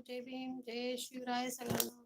जय भीम जय शिवराय सगळ्यांना.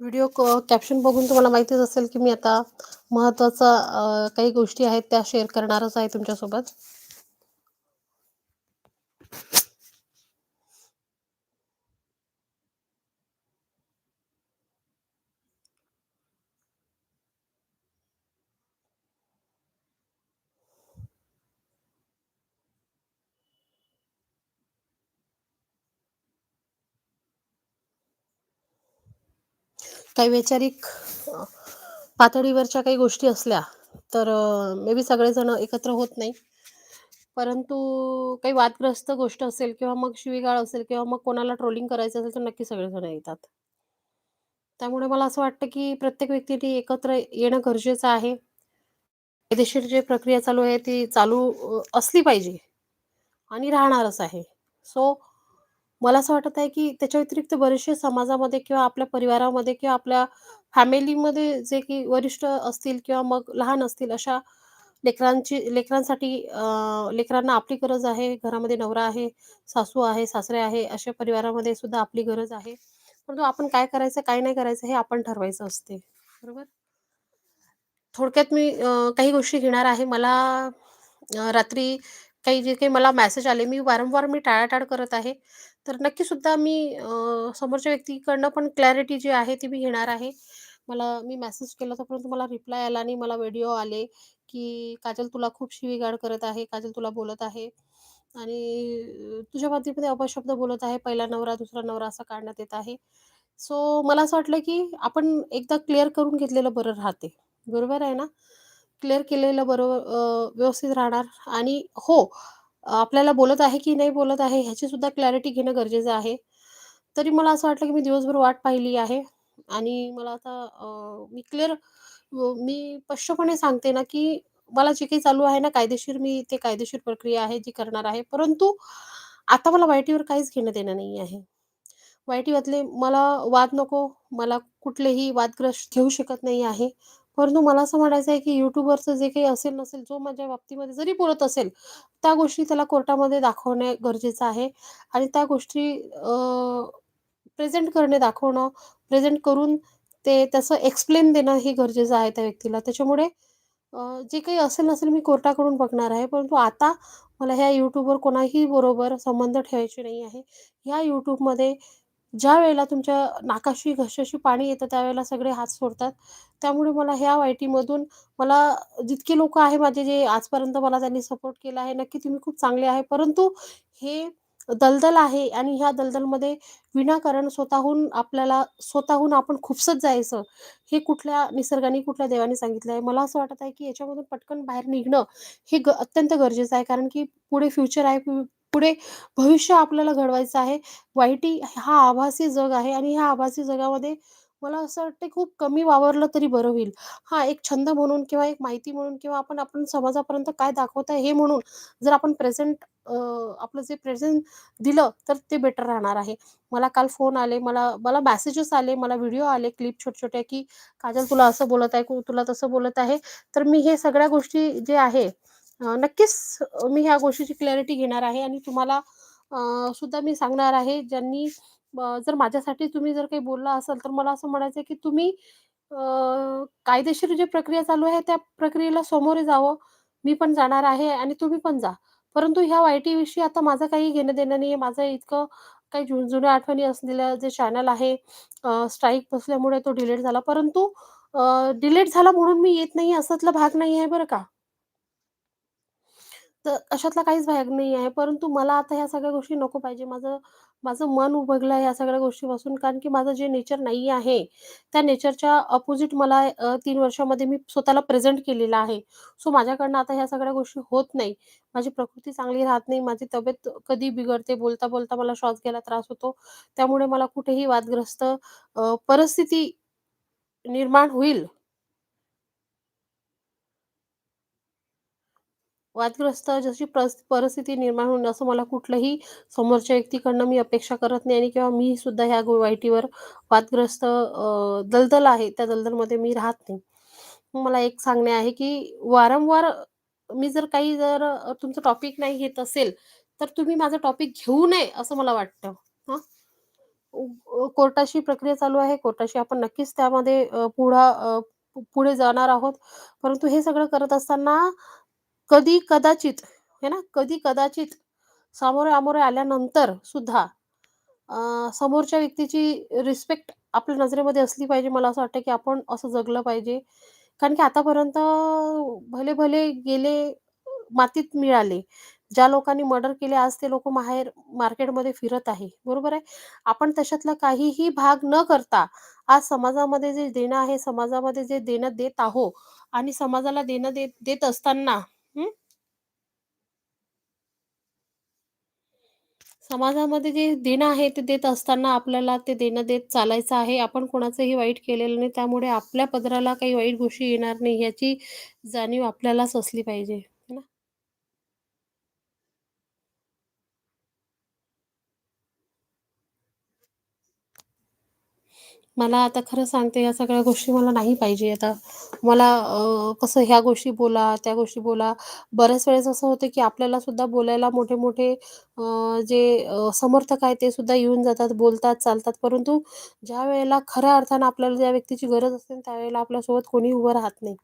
Video caption बघून तुम्हाला माहितीच असेल की मी आता महत्त्वाचा काही गोष्टी आहेत त्या शेअर करणारच आहे तुमच्यासोबत. काही वैचारिक पातळीवरच्या काही गोष्टी असल्या तर मे बी सगळेजण एकत्र होत नाही. परंतु काही वादग्रस्त गोष्ट असेल किंवा मग शिवीगाळ असेल किंवा मग कोणाला ट्रोलिंग करायचं असेल तर नक्की सगळेजण येतात. त्यामुळे मला असं वाटतं की प्रत्येक व्यक्तीने एकत्र येणं गरजेचं आहे. कायदेशीर जी प्रक्रिया चालू आहे ती चालू असली पाहिजे आणि राहणारच आहे. सो मला असं वाटत आहे की त्याच्या व्यतिरिक्त बरेचसे समाजामध्ये किंवा आपल्या परिवारामध्ये किंवा आपल्या फॅमिलीमध्ये जे की वरिष्ठ असतील किंवा मग लहान असतील अशा लेकरांची लेकरांसाठी लेकरांना आपली गरज आहे घरामध्ये नवरा आहे सासू आहे सासरे आहे अशा परिवारामध्ये सुद्धा आपली गरज आहे. परंतु आपण काय करायचं काय नाही करायचं हे आपण ठरवायचं असते. बरोबर? थोडक्यात मी काही गोष्टी घेणार आहे. मला रात्री काही जे काही मला मेसेज आले मी वारंवार मी टाळाटाळ करत आहे. तर नक्की सुद्धा मी अ, समोरच्या व्यक्तीकडनं पण क्लॅरिटी जी आहे ती मी घेणार आहे. मला मी मेसेज केला होता परंतु मला रिप्लाय आला आणि मला व्हिडिओ आले की काजल तुला खूप शिवीगाळ करत आहे काजल तुला बोलत आहे. आणि तुझ्या बाबतीमध्ये अपशब्द बोलत आहे पहिला नवरा दुसरा नवरा असा काढण्यात येत आहे. सो मला असं वाटलं की आपण एकदा क्लिअर करून घेतलेलं बरं राहते. बरोबर आहे ना? क्लिअर केलेलं बरोबर व्यवस्थित राहणार आणि हो आपल्याला बोलत आहे की नाही बोलत आहे ह्याची सुद्धा क्लॅरिटी घेणं गरजेचं आहे. तरी मला असं वाटलं की मी दिवसभर वाट पाहिली आहे आणि मला आता मी क्लिअर मी स्पष्टपणे सांगते ना की मला जे काही चालू आहे ना कायदेशीर मी ते कायदेशीर प्रक्रिया आहे जी करणार आहे. परंतु आता मला वाईटीवर काहीच घेणं देणं नाही आहे. वाईटीवातले मला वाद नको मला कुठलेही वादग्रस्त घेऊ शकत नाही आहे. परंतु मला असं म्हणायचं आहे की युट्यूबवरचं जे काही असेल नसेल जो माझ्या बाबतीमध्ये जरी बोलत असेल त्या गोष्टी त्याला कोर्टामध्ये दाखवणे गरजेचं आहे. आणि त्या गोष्टी प्रेझेंट करणे दाखवणं प्रेझेंट करून ते त्याचं एक्सप्लेन देणं हे गरजेचं आहे त्या व्यक्तीला. त्याच्यामुळे जे काही असेल नसेल मी कोर्टाकडून बघणार आहे. परंतु आता मला ह्या यूट्यूबवर कोणाही बरोबर संबंध ठेवायचे नाही आहे. ह्या यूट्यूबमध्ये ज्या वेळेला तुमच्या नाकाशी घशाशी पाणी येतं त्यावेळेला सगळे हात सोडतात. त्यामुळे मला ह्या वाईटीमधून मला जितके लोक आहे माझे जे आजपर्यंत मला त्यांनी सपोर्ट केला आहे नक्की तुम्ही खूप चांगले आहे. परंतु हे दलदल आहे आणि ह्या दलदलमध्ये विनाकारण स्वतःहून आपल्याला स्वतःहून आपण खुपसत जायचं. हे कुठल्या निसर्गाने कुठल्या देवाने सांगितलं आहे? मला असं वाटत आहे की याच्यामधून पटकन बाहेर निघणं हे ग अत्यंत गरजेचं आहे. कारण की पुढे फ्युचर आहे पुढे भविष्य आपल्याला घडवायचं आहे. वाईटी हा आभासी जग आहे आणि ह्या आभासी जगामध्ये मला असं वाटतं खूप कमी वावरलं तरी बरं होईल. हा एक छंद म्हणून किंवा एक माहिती म्हणून किंवा आपण आपण समाजापर्यंत काय दाखवत आहे हे म्हणून जर आपण प्रेझेंट आपलं जे प्रेझेंट दिलं तर ते बेटर राहणार आहे. मला काल फोन आले मला मला मेसेजेस आले मला व्हिडिओ आले क्लिप छोटे छोट्या की काजल तुला असं बोलत आहे तुला तसं बोलत आहे. तर मी हे सगळ्या गोष्टी जे आहे नक्कीच मी ह्या गोष्टीची क्लॅरिटी घेणार आहे आणि तुम्हाला सुद्धा मी सांगणार आहे. ज्यांनी जर माझ्यासाठी तुम्ही जर काही बोलला असाल तर मला असं म्हणायचं आहे की तुम्ही कायदेशीर जी प्रक्रिया चालू आहे त्या प्रक्रियेला सामोरे जावं. मी पण जाणार आहे आणि तुम्ही पण जा. परंतु ह्या वाईटीविषयी आता माझं काही घेणं देणं नाही आहे माझं इतकं काही जुन जुन्या आठवणी असलेलं जे चॅनल आहे स्ट्राईक बसल्यामुळे तो डिलीट झाला. परंतु डिलीट झाला म्हणून मी येत नाही असातला भाग नाही आहे बरं का? तर अशातला काहीच भाग नाही आहे. परंतु मला आता ह्या सगळ्या गोष्टी नको पाहिजे. माझं माझं मन आहे ह्या सगळ्या गोष्टीपासून कारण की माझं जे नेचर नाही आहे, त्या नेचरच्या अपोझिट मला अ, 3 वर्षामध्ये मी स्वतःला प्रेझेंट केलेलं आहे. सो माझ्याकडनं आता ह्या सगळ्या गोष्टी होत नाही. माझी प्रकृती चांगली राहत नाही. माझी तब्येत कधी बिघडते. बोलता-बोलता मला श्वास घ्यायला त्रास होतो. त्यामुळे मला कुठेही वादग्रस्त अ, परिस्थिती निर्माण होईल वादग्रस्त जशी परिस्थिती निर्माण होईल असं मला कुठलंही समोरच्या व्यक्तीकडनं मी अपेक्षा करत नाही आणि किंवा मी सुद्धा ह्या वाईटीवर वादग्रस्त दलदल आहे, त्या दलदलमध्ये मी राहत नाही. मला एक सांगणे आहे, की वारंवार मी जर काही जर तुमचं टॉपिक नाही घेत असेल, तर तुम्ही माझा टॉपिक घेऊ नये असं मला वाटतं. हा कोर्टाची प्रक्रिया चालू आहे. कोर्टाशी आपण नक्कीच त्यामध्ये पुढा पुढं पुढे जाणार आहोत. परंतु हे सगळं करत असताना कधी कदाचित, हे ना, कधी कदाचित सामोरे आमोरे आल्यानंतर सुद्धा समोरच्या व्यक्तीची रिस्पेक्ट आपल्या नजरेमध्ये असली पाहिजे. मला असं वाटतं, की आपण असं जगलं पाहिजे. कारण की आतापर्यंत भले-भले गेले, मातीत मिळाले. ज्या लोकांनी मर्डर केले, आज ते लोक बाहेर मार्केटमध्ये फिरत आहे. बरोबर आहे? आपण तशातला काहीही भाग न करता, आज समाजामध्ये जे देणं आहे, समाजामध्ये जे देणं देत आहो आणि समाजाला देणं देत देत असताना समाजामध्ये जे देणं आहे ते देत असताना आपल्याला ते देणं देत चालायचं आहे. आपण कोणाचंही वाईट केलेलं नाही. त्यामुळे आपल्या पदराला काही वाईट गोष्टी येणार नाही याची जाणीव आपल्यालाच असली पाहिजे. मला आता खरं सांगते या सगळ्या गोष्टी मला नाही पाहिजे आता. मला अ, कसं ह्या गोष्टी बोला, त्या गोष्टी बोला. बऱ्याच वेळेस असं होतं, की आपल्याला सुद्धा बोलायला मोठे-मोठे अ, जे अ, समर्थक आहेत ते सुद्धा येऊन जातात, बोलतात, चालतात. परंतु ज्यावेळेला खऱ्या अर्थानं आपल्याला ज्या व्यक्तीची गरज असते त्यावेळेला आपल्यासोबत कोणी उभं राहत नाही.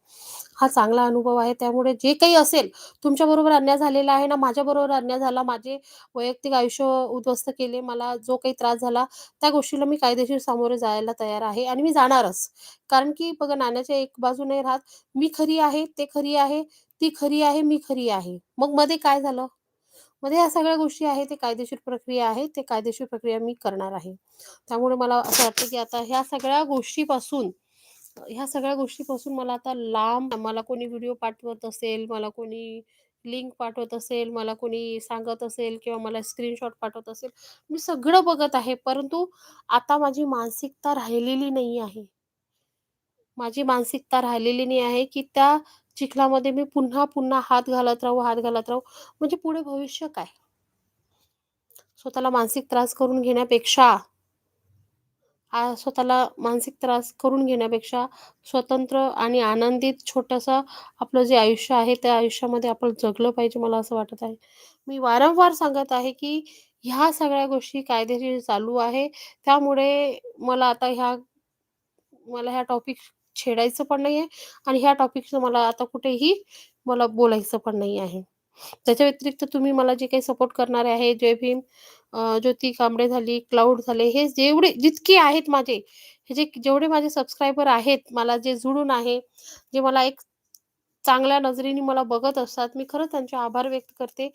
हा चांगला अनुभव आहे. त्यामुळे जे काही असेल, तुमच्याबरोबर अन्याय झालेला आहे ना, माझ्याबरोबर अन्याय झाला, माझे वैयक्तिक आयुष्य उद्ध्वस्त केले, मला जो काही त्रास झाला, त्या गोष्टीला मी कायदेशीर सामोरे जायला तयार आहे आणि मी जाणारच. कारण की बघा नाण्याच्या एक बाजू नाही राहत. मी खरी आहे, ते खरी आहे, ती खरी आहे, मी खरी आहे. मग मध्ये काय झालं? मध्ये या सगळ्या गोष्टी आहेत, ते कायदेशीर प्रक्रिया आहे, ते कायदेशीर प्रक्रिया मी करणार आहे. त्यामुळे मला असं वाटतं, की आता ह्या सगळ्या गोष्टीपासून ह्या सगळ्या गोष्टीपासून मला आता लांब मला कोणी व्हिडिओ पाठवत असेल, मला कोणी लिंक पाठवत असेल, मला कोणी सांगत असेल किंवा मला स्क्रीनशॉट पाठवत असेल, मी सगळं बघत आहे. परंतु आता माझी मानसिकता राहिलेली नाही आहे. माझी मानसिकता राहिलेली नाही आहे, की त्या चिखलामध्ये मी पुन्हा-पुन्हा हात घालत राहू, हात घालत राहू. म्हणजे पुढे भविष्य काय? स्वतःला मानसिक त्रास करून घेण्यापेक्षा स्वतःला मानसिक त्रास करून घेण्यापेक्षा स्वतंत्र आणि आनंदित छोटंसं आपलं जे आयुष्य आहे, त्या आयुष्यामध्ये आपण जगलं पाहिजे, मला असं वाटत आहे. मी वारंवार सांगत आहे, की ह्या सगळ्या गोष्टी कायदेशीर चालू आहे. त्यामुळे मला आता ह्या मला ह्या टॉपिक छेडायचं पण नाही आहे आणि ह्या टॉपिकचं मला आता कुठेही मला बोलायचं पण नाही आहे. त्याच्या व्यतिरिक्त तुम्ही मला जे काही सपोर्ट करणारे आहे, जय भीम, ज्योती कांबळे झाली, क्लाउड झाले, हे जेवढे जितके आहेत माझे, हे जे जेवढे माझे सबस्क्रायबर आहेत, मला जे जुळून आहे, जे मला एक चांगल्या नजरेने मला बघत असतात, मी खरंच त्यांचे आभार व्यक्त करते.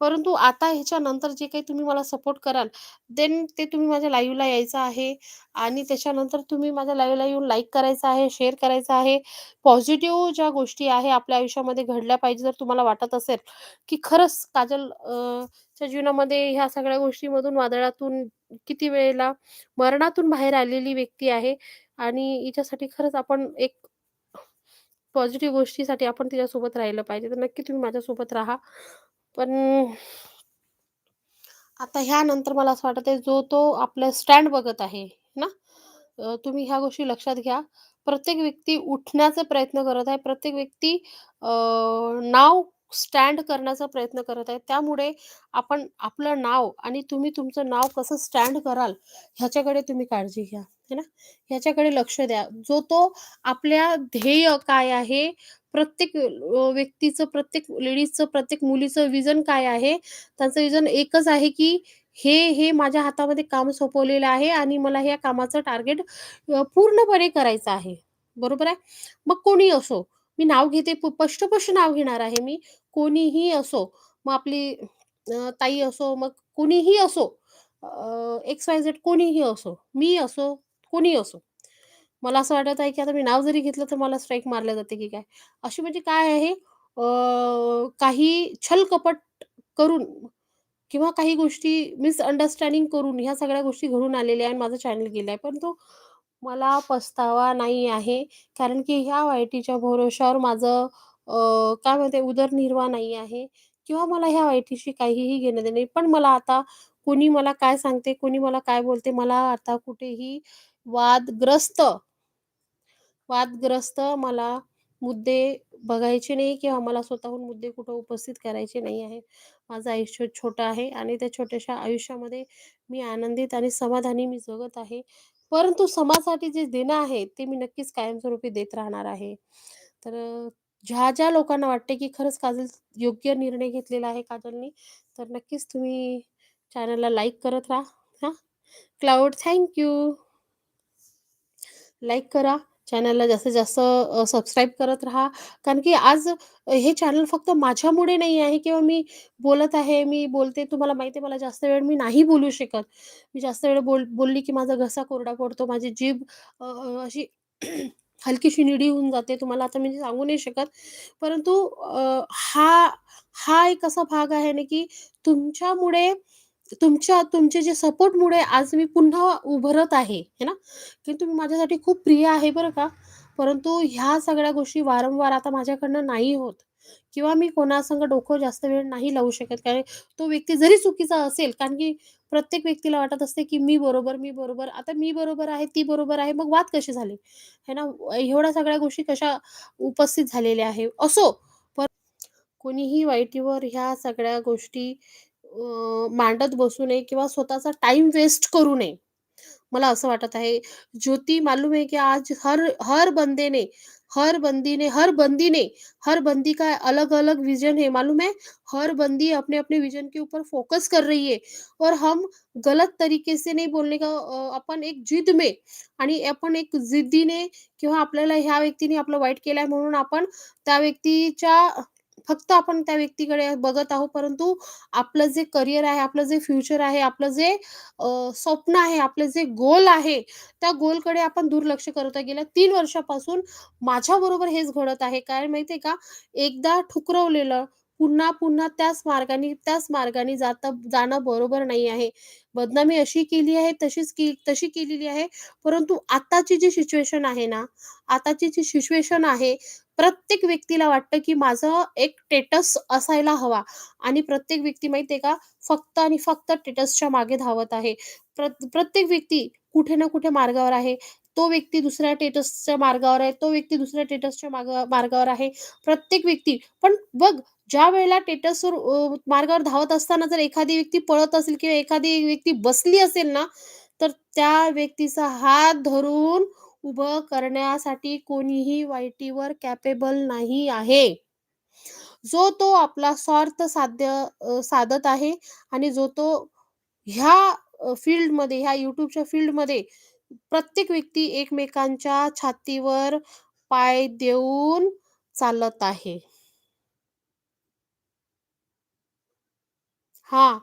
परंतु आता ह्याच्यानंतर जे काही तुम्ही मला सपोर्ट कराल, देन ते तुम्ही माझ्या लाईव्हला यायचं आहे आणि त्याच्यानंतर तुम्ही माझ्या लाईव्हला येऊन लाईक करायचं आहे, शेअर करायचं आहे. पॉझिटिव्ह ज्या गोष्टी आहे आपल्या आयुष्यामध्ये घडल्या पाहिजे, जर तुम्हाला वाटत असेल, की खरंच काजल च्या जीवनामध्ये ह्या सगळ्या गोष्टीमधून, वादळातून किती वेळेला मरणातून बाहेर आलेली व्यक्ती आहे आणि हिच्यासाठी खरंच आपण एक पॉझिटिव्ह गोष्टीसाठी आपण तिच्यासोबत राहिलं पाहिजे. तर नक्की तुम्ही माझ्यासोबत राहा. पण आता ह्यानंतर मला असं वाटत आहे, जो तो आपलं स्टँड बघत आहे ना, तुम्ही ह्या गोष्टी लक्षात घ्या. प्रत्येक व्यक्ती उठण्याचा प्रयत्न करत आहे. प्रत्येक व्यक्ती नाव स्टँड करण्याचा प्रयत्न करत आहे. त्यामुळे आपण आपलं नाव आणि तुम्ही तुमचं नाव कसं स्टँड कराल, ह्याच्याकडे तुम्ही काळजी घ्या, है ना. ह्याच्याकडे लक्ष द्या. जो तो आपल्या ध्येय काय आहे, प्रत्येक व्यक्तीचं, प्रत्येक लेडीजचं, प्रत्येक मुलीचं विजन काय आहे, त्यांचं विजन एकच आहे, की हे, हे माझ्या हातामध्ये काम सोपवलेलं आहे आणि मला ह्या कामाचं टार्गेट पूर्णपणे करायचं आहे. बरोबर आहे? मग कोणीही असो, मी नाव घेते, स्पष्टपष्ट नाव घेणार आहे मी. कोणीही असो, मग आपली ताई असो, मग कोणीही असो, एक्स-वाय-झेड कोणीही असो, मी असो, कोणी असो. मला असं वाटत आहे, की आता मी नाव जरी घेतलं तर मला स्ट्राईक मारल्या जाते की काय? अशी म्हणजे काय आहे काही छल-कपट करून किंवा काही गोष्टी मिसअंडरस्टँडिंग करून ह्या सगळ्या गोष्टी घडून आलेल्या आहे आणि माझं चॅनल गेलं आहे. परंतु मला पस्तावा नाही आहे. कारण की ह्या वायटीच्या भरोशावर माझं काय म्हणते उदरनिर्वाह नाही आहे किंवा मला ह्या वायटीशी काहीही घेणं-देणं नाही. पण मला आता कोणी मला काय सांगते, कोणी मला काय बोलते, मला आता कुठेही वादग्रस्त वादग्रस्त मला मुद्दे बघायचे नाही किंवा मला स्वतःहून मुद्दे कुठं उपस्थित करायचे नाही आहे. माझं आयुष्य छोटं आहे आणि त्या छोट्याशा आयुष्यामध्ये मी आनंदित आणि समाधानी मी जगत आहे. परंतु समाजासाठी जे देणं आहे, ते मी नक्कीच कायमस्वरूपी देत राहणार आहे. तर ज्या-ज्या लोकांना वाटते, की खरंच काजल योग्य निर्णय घेतलेला आहे काजलनी, तर नक्कीच तुम्ही चॅनलला लाईक करत राहा. हां. Cloud thank you. लाईक करा. चॅनलला जास्तीत जास्त सबस्क्राईब करत राहा. कारण की आज हे चॅनल फक्त माझ्यामुळे नाही आहे किंवा मी बोलत आहे, मी बोलते. तुम्हाला माहिती आहे मला जास्त वेळ मी नाही बोलू शकत. मी जास्त वेळ बोल बोलली की माझा घसा कोरडा पडतो. माझी जीभ अशी हलकीशी निडी होऊन जाते. तुम्हाला आता मी सांगू नाही शकत. परंतु हा हा एक असा भाग आहे ना, की तुमच्यामुळे तुमच्या तुमचे जे सपोर्टमुळे आज मी पुन्हा उभरत आहे, है ना? की तुम्ही माझ्यासाठी खूप प्रिय आहे बरं का. परंतु ह्या सगळ्या गोष्टी वारंवार आता माझ्याकडनं नाही होत किंवा मी कोणासंग डोकं जास्त वेळ नाही लावू शकत. कारण तो व्यक्ती जरी चुकीचा असेल, कारण की प्रत्येक व्यक्तीला वाटत असते, की मी बरोबर, मी बरोबर. आता मी बरोबर आहे, ती बरोबर आहे, मग वाद कसे झाले? है ना? एवढ्या सगळ्या गोष्टी कशा उपस्थित झालेल्या आहे. असो, कोणीही वाईटीवर ह्या सगळ्या गोष्टी अ, मांडत बसू नये किंवा स्वतःचा टाईम वेस्ट करू नये. मला असं वाटत आहे. ज्योती मालूम है कि आज हर हर बंदे ने हर बंदी ने हर बंदी ने हर बंदी का अलग-अलग विज़न है, मालूम है? हर बंदी अपने-अपने विज़न के ऊपर फ़ोकस कर रही है और हम गलत तरीके से नहीं बोलने का अ, आपण एक जिद में आणि आपण एक जिद्दीने किंवा आपल्याला ह्या व्यक्तीने आपलं वाईट केलंय म्हणून आपण त्या व्यक्तीच्या फक्त आपण त्या व्यक्तीकडे बघत आहोत. परंतु आपलं जे करियर आहे, आपलं जे फ्युचर आहे, आपलं जे स्वप्न आहे, आपलं जे गोल आहे, त्या गोलकडे आपण दुर्लक्ष करत गेल्या तीन वर्षापासून माझ्याबरोबर हेच घडत आहे. काय माहिती आहे का? एकदा ठुकरवलेलं पुन्हा-पुन्हा त्याच मार्गाने त्याच मार्गाने जात जाणं बरोबर नाही आहे. बदनामी अशी केली आहे, तशीच के तशी केलेली आहे. परंतु आताची जी सिच्युएशन आहे ना, आताची जी सिच्युएशन आहे, प्रत्येक व्यक्तीला वाटतं, की माझं एक टेटस असायला हवा आणि प्रत्येक व्यक्ती माहिती आहे का, फक्त आणि फक्त टेटसच्या मागे धावत आहे. प्रत प्रत्येक व्यक्ती कुठे ना कुठे मार्गावर आहे. तो व्यक्ती दुसऱ्या टेटसच्या मार्गावर आहे. तो व्यक्ती दुसऱ्या टेटसच्या मार्गावर आहे. प्रत्येक व्यक्ती पण बघ, ज्या वेळेला टेटसवर मार्गावर धावत असताना जर एखादी व्यक्ती पळत असेल किंवा एखादी व्यक्ती बसली असेल ना, तर त्या व्यक्तीचा हात धरून उभं करण्यासाठी कोणीही वाईटीवर कॅपेबल नाही आहे. जो तो आपला स्वार्थ साध्य साधत आहे आणि जो तो ह्या फील्डमध्ये, ह्या युट्यूबच्या फील्डमध्ये प्रत्येक व्यक्ती एकमेकांच्या छातीवर पाय देऊन चालत आहे. हां.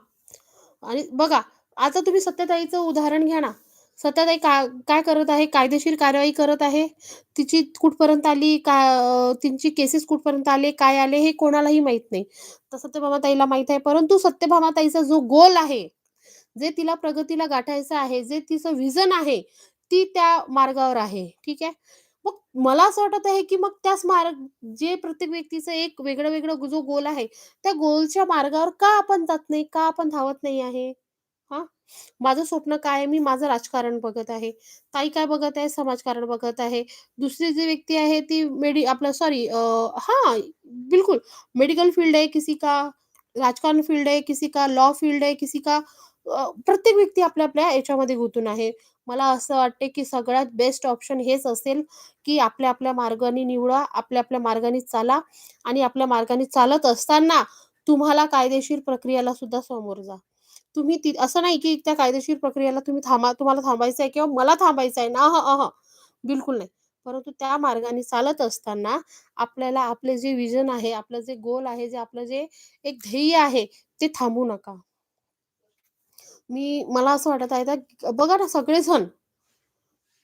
आणि बघा, आता तुम्ही सत्यताईचं उदाहरण घ्या ना. सत्याताई का काय करत आहे? कायदेशीर कारवाई करत आहे. तिची कुठपर्यंत आली, का तिची केसेस कुठपर्यंत आले, काय आले, हे कोणालाही माहीत नाही. तर सत्यभामाताईला ताईला माहीत आहे. परंतु सत्यभामाताईचा जो गोल आहे, जे तिला प्रगतीला गाठायचं आहे, जे तिचं व्हिजन आहे, ती त्या मार्गावर आहे. ठीक आहे. मग मला असं वाटत आहे, की मग त्याच मार्ग जे प्रत्येक व्यक्तीचं एक वेगळं-वेगळं जो गोल आहे, त्या गोलच्या मार्गावर का आपण जात नाही? का आपण धावत नाही आहे? हां. माझं स्वप्न काय आहे? मी माझं राजकारण बघत आहे. ताई काय बघत आहे? समाजकारण बघत आहे. दुसरी जी व्यक्ती आहे ती मेडी आपलं सॉरी हा हां, मेडिकल फील्ड आहे किसी का राजकारण फील्ड आहे किसी का लॉ फील्ड आहे किसी का प्रत्येक व्यक्ती आपल्या-आपल्या याच्यामध्ये गुंतून आहे. मला असं वाटते, की सगळ्यात बेस्ट ऑप्शन हेच असेल, की आपल्या-आपल्या मार्गाने निवडा, आपल्या-आपल्या मार्गाने चाला आणि आपल्या मार्गाने चालत असताना तुम्हाला कायदेशीर प्रक्रियेला सुद्धा समोर जा. तुम्ही ती असं नाही, की त्या कायदेशीर प्रक्रियेला तुम्ही थांबा तुम्हाला थांबायचं आहे किंवा मला थांबायचं आहे ना, अह बिलकुल नाही. परंतु त्या मार्गाने चालत असताना आपल्याला आपले जे विजन आहे, आपलं जे गोल आहे, जे आपलं जे एक ध्येय आहे, ते थांबू नका. मी मला असं वाटत आहे आता बघा ना सगळेजण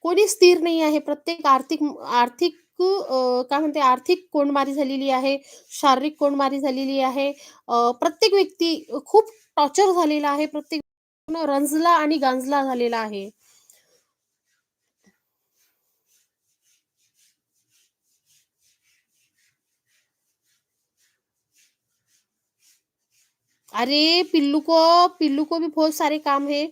कोणी स्थिर नाही आहे. प्रत्येक आर्थिक आर्थिक काय म्हणते आर्थिक कोंडमारी झालेली आहे, शारीरिक कोंडमारी झालेली आहे. प्रत्येक व्यक्ती खूप टॉर्चर झालेला आहे. प्रत्येक रंजला आणि गांजला झालेला आहे. अरे पिल्लू को पिल्लू को भी बहुत सारे काम है।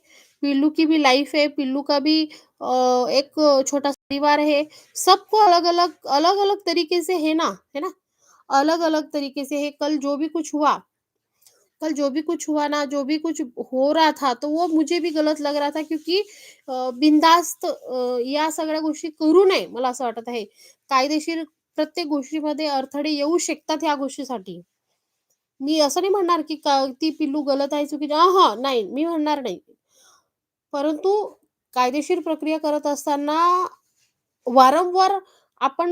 पिल्लू की भी लाइफ है, पिल्लू का भी एक छोटा-सा परिवार है। सबको अलग-अलग अलग-अलग तरीके से है ना, है ना? अलग-अलग तरीके से है। कल जो भी कुछ हुआ कल जो भी कुछ हुआ ना, जो भी कुछ हो रहा था, तो वो मुझे भी गलत लग रहा था क्योंकि अ, या सगळ्या गोष्टी करू नये, मला असं वाटत आहे. कायदेशीर प्रत्येक गोष्टीमध्ये अडथळे येऊ शकतात ह्या गोष्टीसाठी. मी असं नाही म्हणणार की का ती पिल्लू गलत आहे, चुकीची हा नाही, मी म्हणणार नाही. परंतु कायदेशीर प्रक्रिया करत असताना वारंवार आपण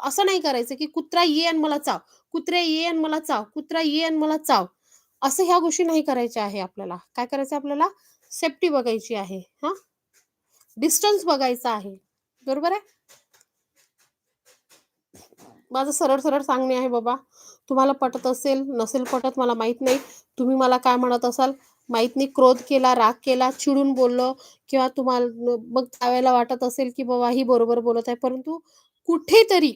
असं नाही करायचं की कुत्रा ये आणि मला चाव, कुत्रा ये आणि मला चाव, कुत्रा ये आणि मला चाव. असं ह्या गोष्टी नाही करायच्या आहे आपल्याला. काय करायचं आपल्याला? सेफ्टी बघायची आहे. हा डिस्टन्स बघायचा आहे. बरोबर आहे? माझं सरळ-सरळ सांगणे आहे बाबा. तुम्हाला पटत असेल, नसेल पटत मला माहीत नाही. तुम्ही मला काय म्हणत असाल माहीत नाही. क्रोध केला, राग केला, चिडून बोललो किंवा तुम्हाला मग त्यावेळेला वाटत असेल की बाबा ही बरोबर बोलत आहे. परंतु कुठेतरी,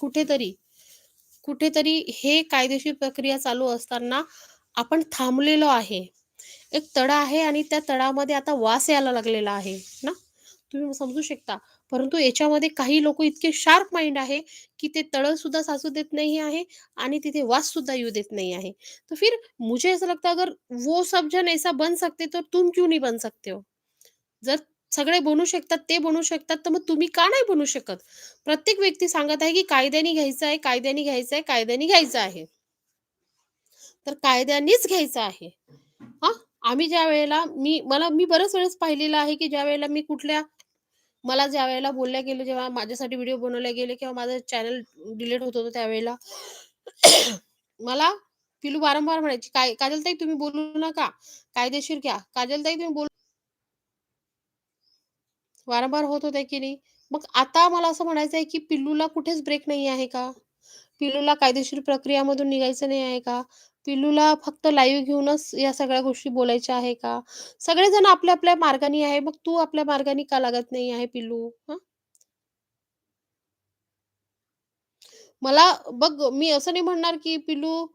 कुठेतरी, कुठेतरी हे कायदेशीर प्रक्रिया चालू असताना आपण थांबलेलो आहे. एक तडा आहे आणि त्या तळामध्ये आता वास यायला लागलेला आहे ना, तुम्ही समजू शकता. परंतु याच्यामध्ये काही लोक इतके शार्प माइंड आहे, की ते तळं सुद्धा साचू देत नाही आहे आणि तिथे वास सुद्धा येऊ देत नाही आहे. तो फिर मुझे ऐसा लगता है अगर वो सब जन ऐसा बन सकते तो तुम क्यों नहीं बन सकते हो? जर सगळे बनू शकतात, ते बनू शकतात, तर मग तुम्ही का नाही बनू शकत? प्रत्येक व्यक्ती सांगत आहे, की कायद्याने घ्यायचं आहे, कायद्याने घ्यायचं आहे, कायद्याने घ्यायचं आहे. तर कायद्यानेच घ्यायचं आहे. हा आम्ही ज्या वेळेला मी मला मी बऱ्याच वेळेस पाहिलेलं आहे, की ज्या वेळेला मी कुठल्या मला ज्या वेळेला बोलल्या गेलं, जेव्हा माझ्यासाठी व्हिडिओ बनवले गेले किंवा माझं चॅनल डिलीट होत होतं त्यावेळेला मला पिलू वारंवार म्हणायची, "काय काजलताई तुम्ही बोलू नका. कायदेशीर घ्या. काजलताई तुम्ही बोलू" वारंवार होत होत्या की नाही? मग आता मला असं म्हणायचं आहे, की पिल्लूला कुठेच ब्रेक नाही आहे का? पिल्लूला कायदेशीर प्रक्रियामधून निघायचं नाही आहे का? पिल्लूला फक्त लाईव्ह घेऊनच या सगळ्या गोष्टी बोलायच्या आहे का? सगळेजण आपल्या-आपल्या मार्गाने आहे. मग तू आपल्या मार्गाने का लागत नाही आहे पिल्लू? हा मला बघ मी असं नाही म्हणणार, की पिल्लू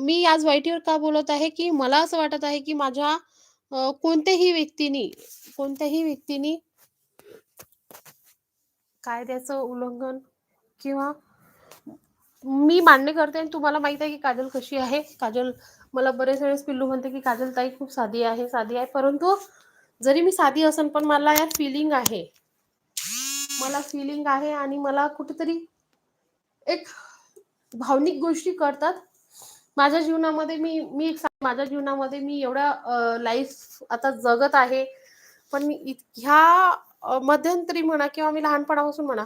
मी आज वाईटीवर का बोलत आहे, की मला असं वाटत आहे, की माझ्या कोणत्याही व्यक्तीनी कोणत्याही व्यक्तीनी कायद्याचं उल्लंघन किंवा मी मान्य करते आणि तुम्हाला माहीत आहे, की काजल कशी आहे. काजल मला बरेच वेळेस पिल्लू म्हणते, की काजल ताई खूप साधी आहे, साधी आहे." परंतु जरी मी साधी असेन, पण मला यार फीलिंग आहे. मला फीलिंग आहे आणि मला कुठेतरी एक भावनिक गोष्टी कळतात. माझ्या जीवनामध्ये मी मी एक माझ्या जीवनामध्ये मी एवढ्या लाईफ आता जगत आहे. पण मी ह्या मध्यंतरी म्हणा किंवा मी लहानपणापासून म्हणा,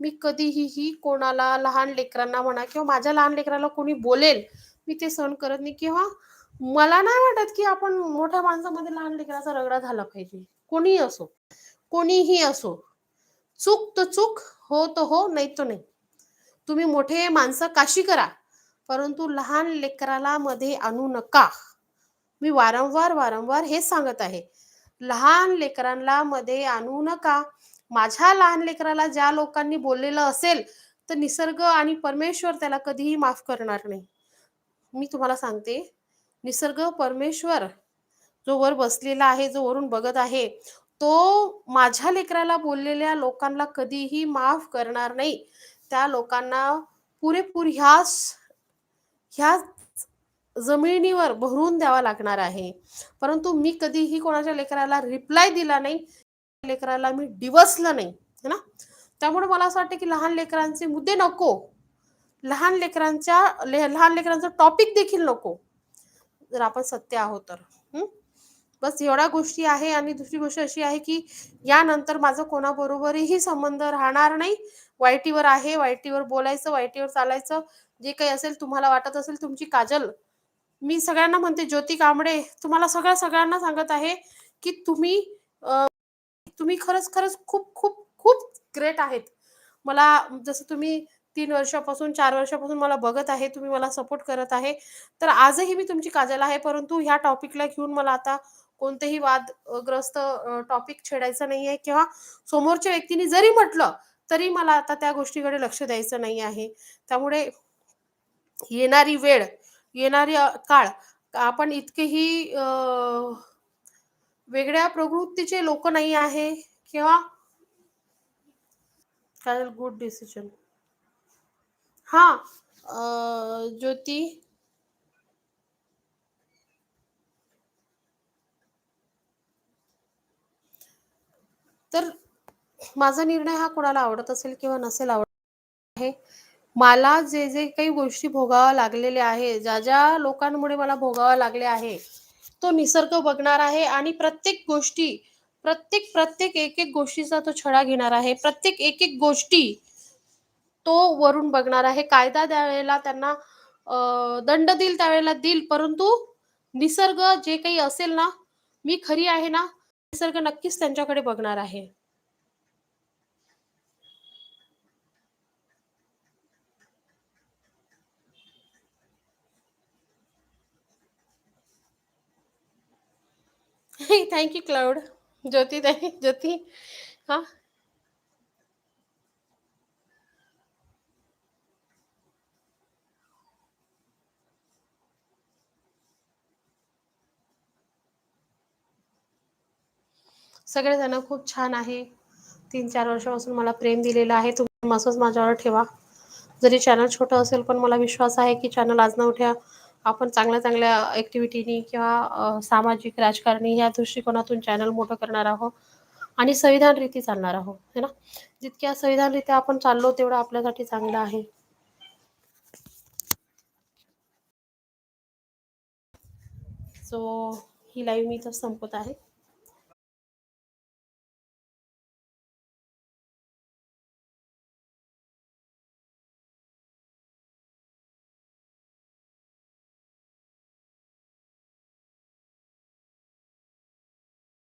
मी कधीही कोणाला लहान लेकरांना म्हणा किंवा माझ्या लहान लेकराला कोणी बोलेल, मी ते सहन करत नाही किंवा मला नाही वाटत, की आपण मोठ्या माणसामध्ये लहान लेकराचा रगडा झाला पाहिजे. कोणीही असो, कोणीही असो. चूक तर चूक, हो तर हो, नाही तर नाही. तुम्ही मोठे माणसं काशी करा, परंतु लहान लेकराला मध्ये आणू नका. मी वारंवार, वारंवार हेच सांगत आहे. लहान लेकरांना मध्ये आणू नका. माझ्या लहान लेकराला ज्या लोकांनी बोललेलं असेल, तर निसर्ग आणि परमेश्वर त्याला कधीही माफ करणार नाही. मी तुम्हाला सांगते, निसर्ग, परमेश्वर जो वर बसलेला आहे, जो वरून बघत आहे, तो माझ्या लेकराला बोललेल्या लोकांना कधीही माफ करणार नाही. त्या लोकांना पुरेपूर ह्याच ह्याच जमिनीवर भरून द्यावा लागणार आहे. परंतु मी कधीही कोणाच्या लेकराला रिप्लाय दिला नाही. लेकराला मी डिवसलं नाही, है ना? त्यामुळे मला असं वाटतं, की लहान लेकरांचे मुद्दे नको. लहान लेकरांच्या ले लहान लेकरांचा टॉपिक देखील नको. जर आपण सत्य आहोत तर. बस एवढ्या गोष्टी आहे आणि दुसरी गोष्ट अशी आहे, की यानंतर माझं कोणाबरोबरही संबंध राहणार नाही. वाईटीवर आहे, वाईटीवर बोलायचं, वाईटीवर चालायचं. जे काही असेल तुम्हाला वाटत असेल तुमची काजल मी सगळ्यांना म्हणते ज्योती कांबळे तुम्हाला सगळ्या सगळ्यांना सांगत आहे, की तुम्ही तुम्ही खरंच, खरंच खूप, खूप, खूप ग्रेट आहेत. मला जसं तुम्ही तीन वर्षापासून, चार वर्षापासून मला बघत आहे, तुम्ही मला सपोर्ट करत आहे. तर आजही मी तुमची काजल आहे. परंतु ह्या टॉपिकला घेऊन मला आता कोणतेही वादग्रस्त टॉपिक छेडायचं नाही टॉपिक छेडायचा किंवा समोरच्या व्यक्तीने जरी म्हटलं, तरी मला आता त्या गोष्टीकडे लक्ष द्यायचं नाही आहे. त्यामुळे येणारी वेळ, येणारी काळ आपण इतकेही वेगळ्या प्रवृत्तीचे लोक नाही आहे किंवा काय गुड डिसिजन. हा ज्योती तर माझा निर्णय हा कोणाला आवडत असेल किंवा नसेल आवडत आहे. मला जे, जे काही गोष्टी भोगाव्या लागलेल्या आहे, ज्या-ज्या लोकांमुळे मला भोगावं लागले आहे, तो निसर्ग बघणार आहे आणि प्रत्येक गोष्टी, प्रत्येक, प्रत्येक एक-एक गोष्टीचा तो छडा घेणार आहे. प्रत्येक एक-एक गोष्टी तो वरून बघणार आहे. कायदा त्यावेळेला त्यांना दंड देईल त्यावेळेला देईल. परंतु निसर्ग जे काही असेल ना, मी खरी आहे ना, निसर्ग नक्कीच त्यांच्याकडे बघणार आहे. Thank you cloud. ज्योती ताई ज्योती हां. सगळेजण खूप छान आहे. 3-4 वर्षापासून मला प्रेम दिलेलं आहे. तुम्ही असंच माझ्यावर ठेवा. जरी चॅनल छोटं असेल, पण मला विश्वास आहे, की चॅनल आज ना आपण चांगल्या-चांगल्या ॲक्टिव्हिटीनी किंवा सामाजिक, राजकारणी या दृष्टिकोनातून चॅनल मोठं करणार आहोत आणि संविधानरीती चालणार आहोत, है ना. जितक्या संविधानरीत्या आपण चाललो, तेवढं आपल्यासाठी चांगलं आहे. सो ही लाईव्ह मी तर संपत आहे.